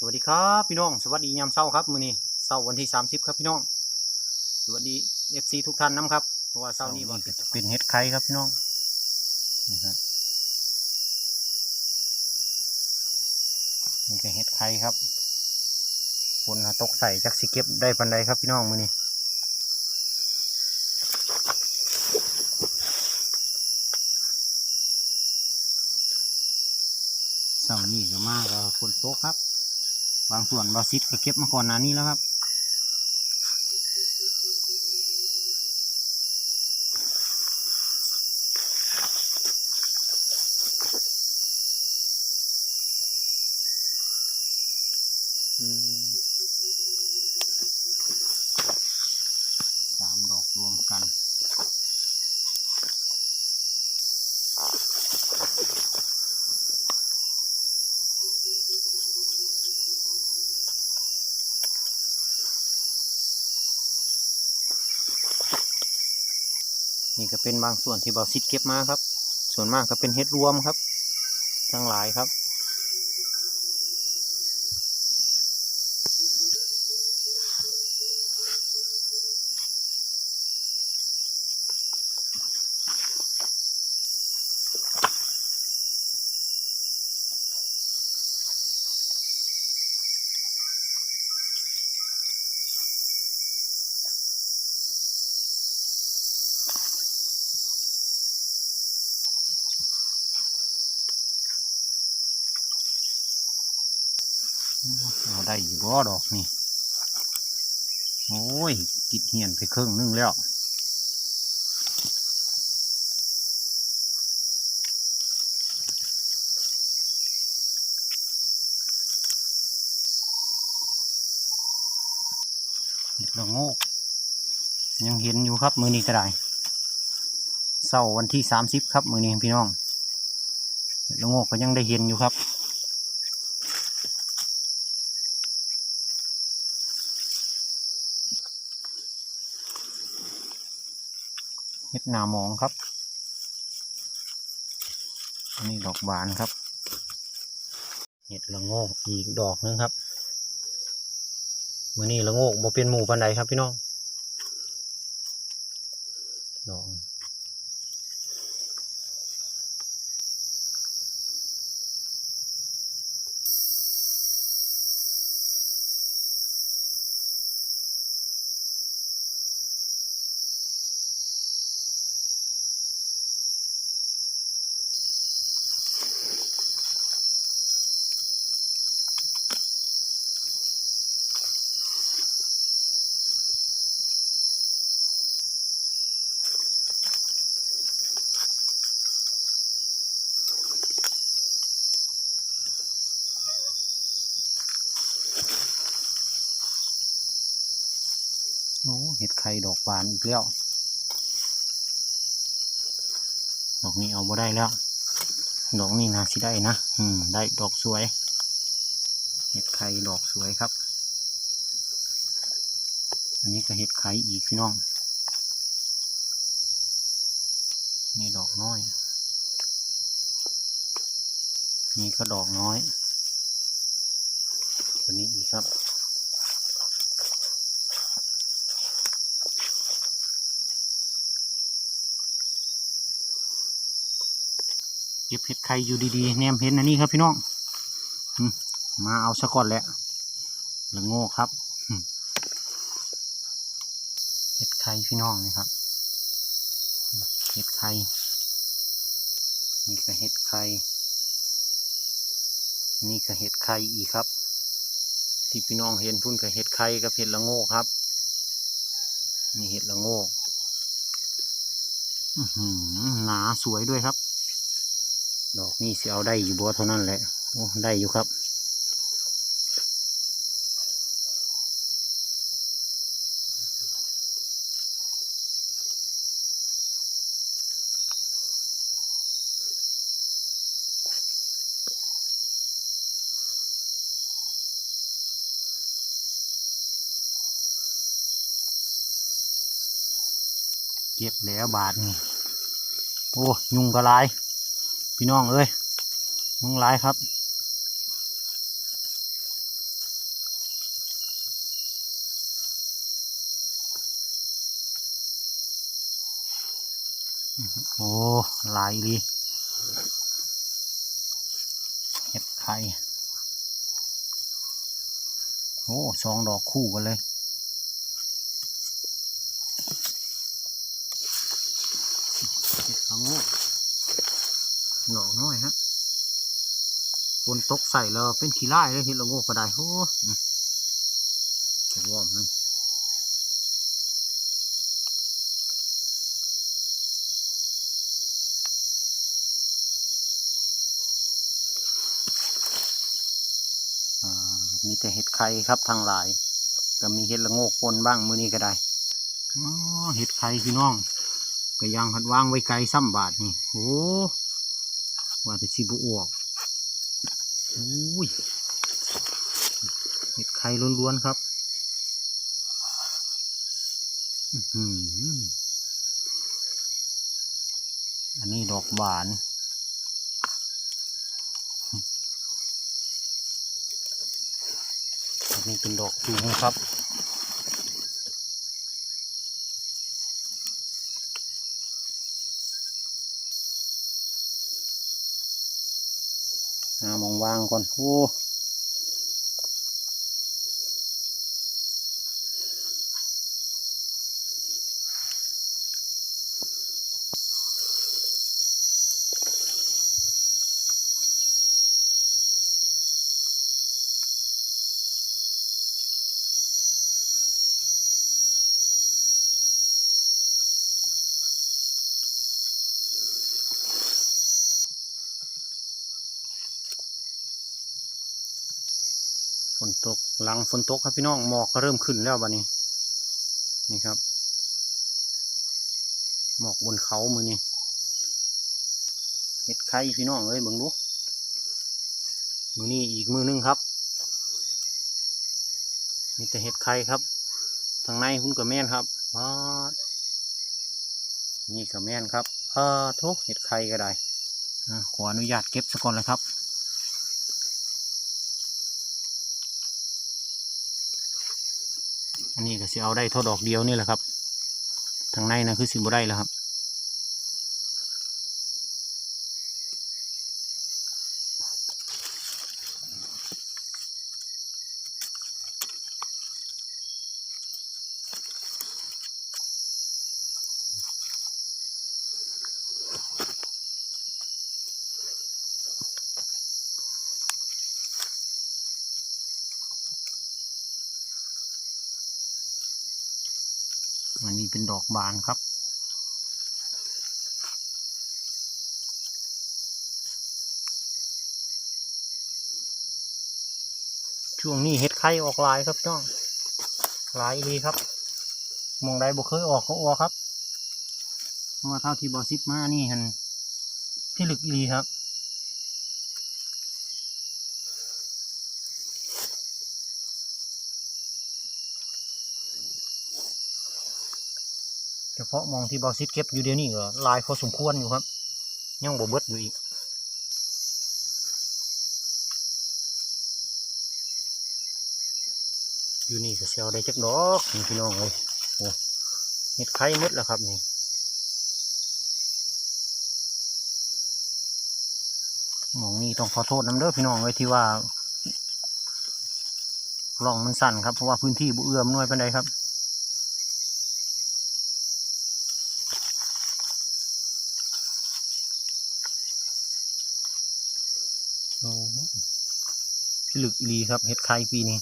สวัสดีครับพี่น้อง สวัสดียามเช้าครับมื้อนี้เช้าวันที่30ครับพี่น้อง สวัสดี FC ทุกท่านน้ำครับเพราะว่าเช้านี้ว่าเป็นเห็ดไข่ครับพี่น้องนี่ครับนี่ก็เห็ดไข่ครับฝนตกใส่จักสิเก็บได้ปันใดครับพี่น้องมื้อนี้เช้านี้ก็มากก็ฝนตกครับ บางส่วนบาซิดก็เก็บมาก่อนหน้านี้แล้วครับ อืมสามดอกรวมกัน นี่ก็เป็นบางส่วนที่เบาซิดเก็บมาครับ ส่วนมากก็เป็นเห็ดรวมครับ ทั้งหลายครับ เราได้อยู่บ่ดอกนี่ โอ้ย กิดเหียนไปครึ่งหนึงแล้วเห็ดละโงก ยังเห็นอยู่ครับมือนี้ก็ได้เสาร์วันที่สามสิบครับมือนี้พี่น้องเห็ดละโงกก็ยังได้เห็นอยู่ครับ เม็ดหนามองครับอันนี้ดอกบานครับ เห็ดละโงกอีกดอกหนึงครับมือนี้ละโงกบ่เป็นหมู่ปันใดครับพี่น้องดอก โอ้เห็ดไข่ดอกบานอีกแล้ว ดอกนี้เอาบ่ได้แล้ว ดอกนี้นาสิได้นะ อืม ได้ดอกสวย เห็ดไข่ดอกสวยครับ อันนี้ก็เห็ดไข่อีกพี่น้อง นี่ดอกน้อย นี่ก็ดอกน้อย ตัวนี้อีกครับ เก็บเห็ดไข่อยู่ดีๆแนมเห็นอันนี้ครับพี่น้องมาเอาสะก่อนแหละละโง่ครับเห็ดไข่พี่น้องนี่ครับเห็ดไข่นี่ก็เห็ดไข่นี่ก็เห็ดไข่อีกครับ ที่พี่น้องเห็นพุ่นกับเห็ดไข่กับเห็ดละโง่ครับนี่เห็ดละโง่หนาสวยด้วยครับ ดอกนี่เสียเอาได้อยู่บัวเท่านั้นแหละโอ้ได้อยู่ครับ เก็บแล้วบาทนี่โอ้ยุงกระลาย พี่น้องเอ้ยมึงร้ายครับโอ้ลายดีเห็ดไข่โอ้สองดอกคู่กันเลย ตกใส่แล้วเป็นขี้ร่ายเลยเห็ดละโงกก็ได้โอ้อืมเห็ดว่อมนั่นอ่ามีแต่เห็ดไข่ครับทางหลาย ก็มีเห็ดละโงกปนบ้างมื้อนี้ก็ได้อ๋เห็ดไข่พี่น้องก็ยังหัดวางไว้ไกลซ้ำบาทนี่โอ้ว่าแต่ชิบุอวก อุ้ยเห็ดไข่ล้วนๆครับอันนี้ดอกบาน อันนี้เป็นดอกจูงครับ หางก่อนโอ้ ตกหลังฝนตกครับพี่น้องหมอกก็เริ่มขึ้นแล้วบัดนี้ นี่ครับ หมอกบนเขามือนี่เห็ดไข่พี่น้องเอ้ยเบิ่งดูมือนี้อีกมือหนึงครับมีแต่เห็ดไข่ครับ ทางในคุณกับแม่นครับว้านี่กับแม่นครับเออทุกเห็ดไข่ก็ได้ขออนุญาตเก็บซะก่อนเลยครับ อันนี้ก็สิเอาได้เท่าดอกเดียวนี่แหละครับทางในนะคือสิบได้แล้วครับ เป็นดอกบานครับ ช่วงนี้เห็ดไข่ออกลายครับจ้องลายดีครับมองใดบ่เคยออกก็ออกครับเพราะว่าเท่าที่บอซิปมานี่ฮันที่ลึกอีหลีครับ เพาะมองที่บอซิปเก็บอยู่เดี๋ยวนี้ก็หลายพอสมควรอยู่ครับ ยังบ่เบิดอยู่อีกอยู่นี่ก็เซลได้จักดอกนี่พี่น้องเลยโอ้เห็ดไข่หมดแล้วครับนี่มองนี่ต้องขอโทษน้ำเด้อพี่น้องเลยที่ว่าลองมันสั่นครับเพราะว่าพื้นที่บุเอื้อมน่วยปานใดครับ โอ้ พี่ลึกอีหลีครับเห็ดไข่ปีนี้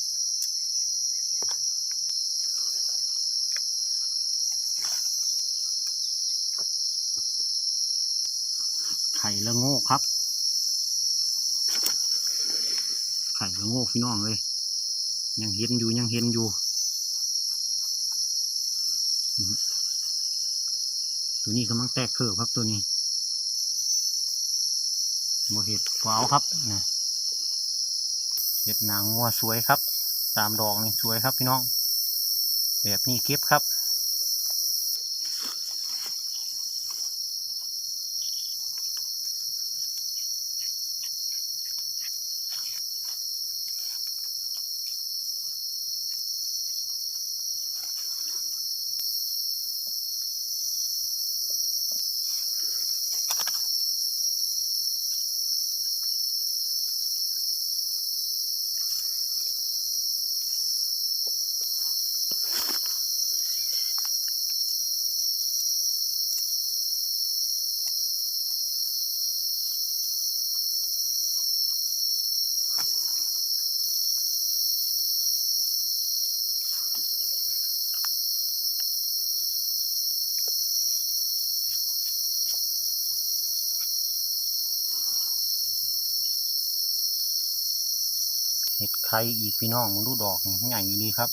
ไข่ละโงกครับ ไข่ละโงกพี่น้องเลย ยังเห็นอยู่ยังเห็นอยู่ ตัวนี้กำลังแตกเขือบครับตัวนี้โมเห็ดฟ้าวครับนะ เห็ดนางงัวสวยครับ ตามดอกนี่สวยครับพี่น้อง แบบนี้เก็บครับ ข่อีกพี่น้องมึงดูดอกนี่ใหญ่ดีครับ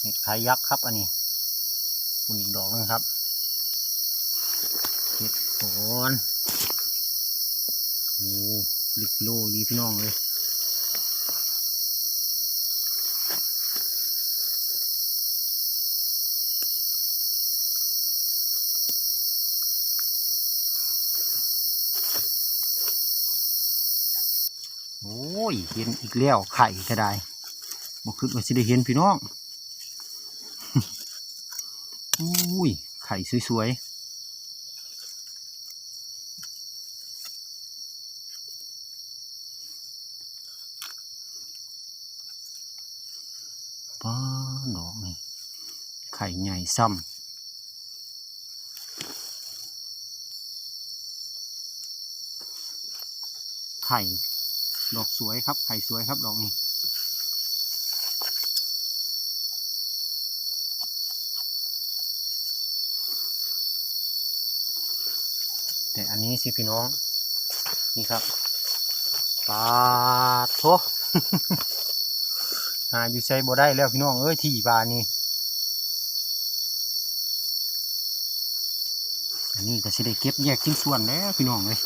เห็ดไข่ยักษ์ครับ อันนี้คุณอีกดอกนึงครับเห็ดโอนโอ้ลิกโลดีพี่น้องเลย โอ้ย เห็นอีกแล้วไข่ก็ได้บอกคือว่าสิได้เห็นพี่น้องอุ้ย ไข่สวยๆป้าดอกนี่ไข่ใหญ่ซ้ำไข่ ดอกสวยครับ ไข่สวยครับดอกนี้แต่อันนี้สิพี่น้อง นี่ครับปาโถหาอยู่ใช้บ่ได้แล้วพี่น้องเอ้ยที่ปลานี่อันนี้ก็สิได้เก็บแยกชิ้นส่วนแล้วพี่น้องเลย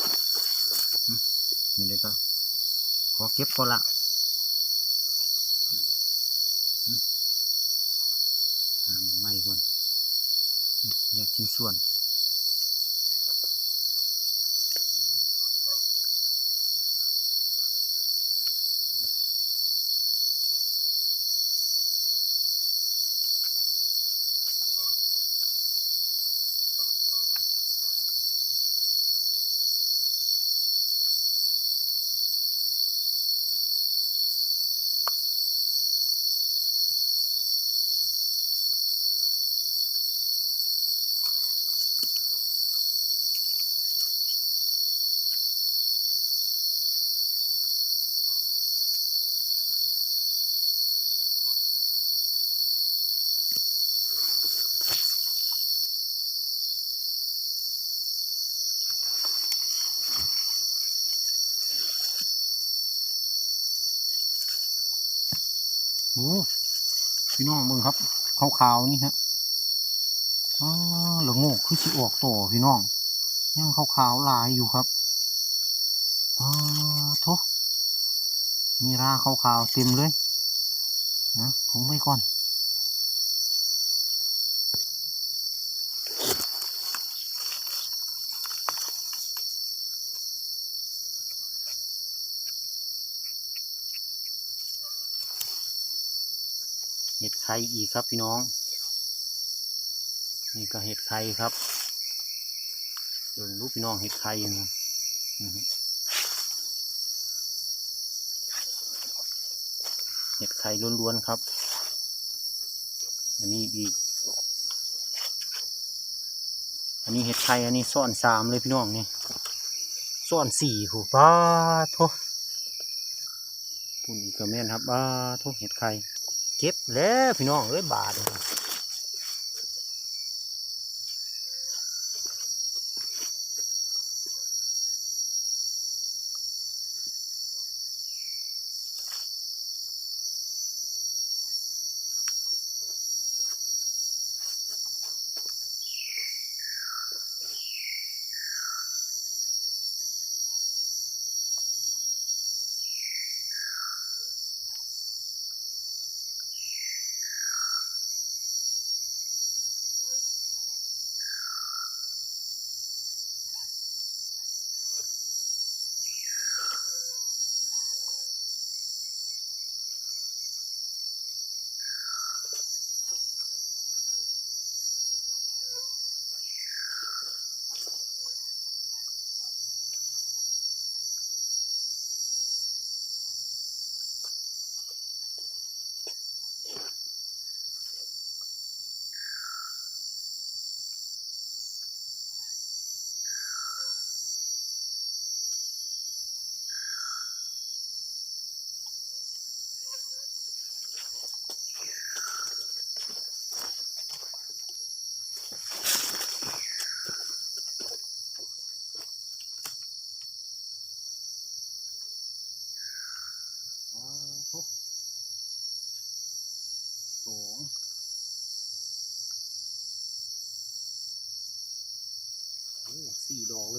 นี่เลยก็ ขอเก็บก่อนละอืมเอาไว้ก่อนอืมแยกชิ้นส่วน โอ้พี่น้องมึงครับขาวๆนี่ฮะอ๋อหลงโงกคือสิออกต่อพี่น้องยังขาวๆลายอยู่ครับอ๋อโถมีราขาวๆเต็มเลยนะถุงไว้ก่อน ข่อีกครับพี่น้อง นี่ก็เห็ดไข่ครับเดินรูปพี่น้องเห็ดไข่นะเห็ดไข่ล้วนๆครับ อันนี้อีก อันนี้เห็ดไข่อันนี้ซ่อนสามเลยพี่น้องนี่ซ่อนสี่ผูป้าโทปุ่นอีกก็แม่นครับบ้าโทเห็ดไข่ เก็บแล้วพี่น้องเอ้ยบาทนี่สี่ด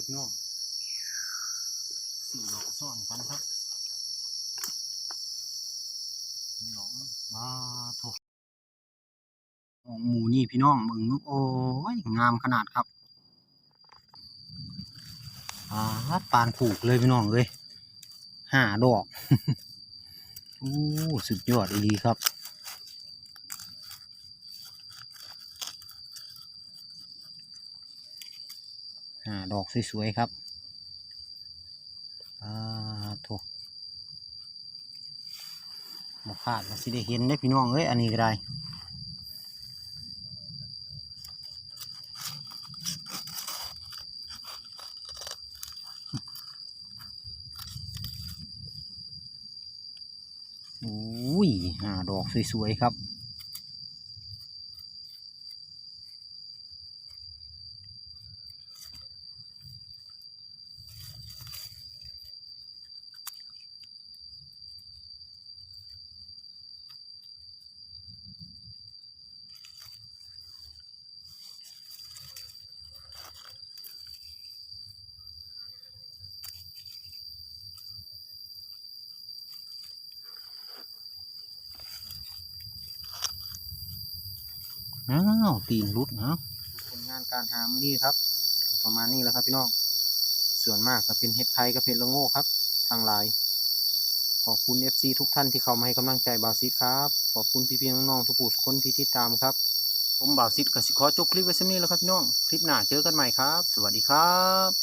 พี่น้องสี่ดอกซ้อนกันครับนี่ดอกมาโถของหมูนี่พี่น้องมึงนึกโอ้ยงามขนาดครับอ่าปานผูกเลยพี่น้องเลยห้าดอก โอ้ สุดยอดดีครับาดอกสวยๆครับอ่าโถมาคาดมาสิได้เห็นได้พี่น้องเอ้ยอันนี้ก็ได้โอ้ยหาดอกสวยๆครับ อ้าวตีนรุดนะผลงานการหามือนี้ครับประมาณนี้แหล้วครับพี่น้อง ส่วนมากก็เป็นเห็ดไข่กับเห็ดละโง่ครับ ทางไลน์ขอบคุณ FC ทุกท่านที่เข้ามาให้กำลังใจบ่าวซิดครับ ขอบคุณพี่พี่น้องๆทุกผู้ทุกคนที่ติดตามครับ ผมบ่าวซิดก็สิขอจบคลิปไว้สักนี้แล้วครับพี่น้อง คลิปหน้าเจอกันใหม่ครับ สวัสดีครับ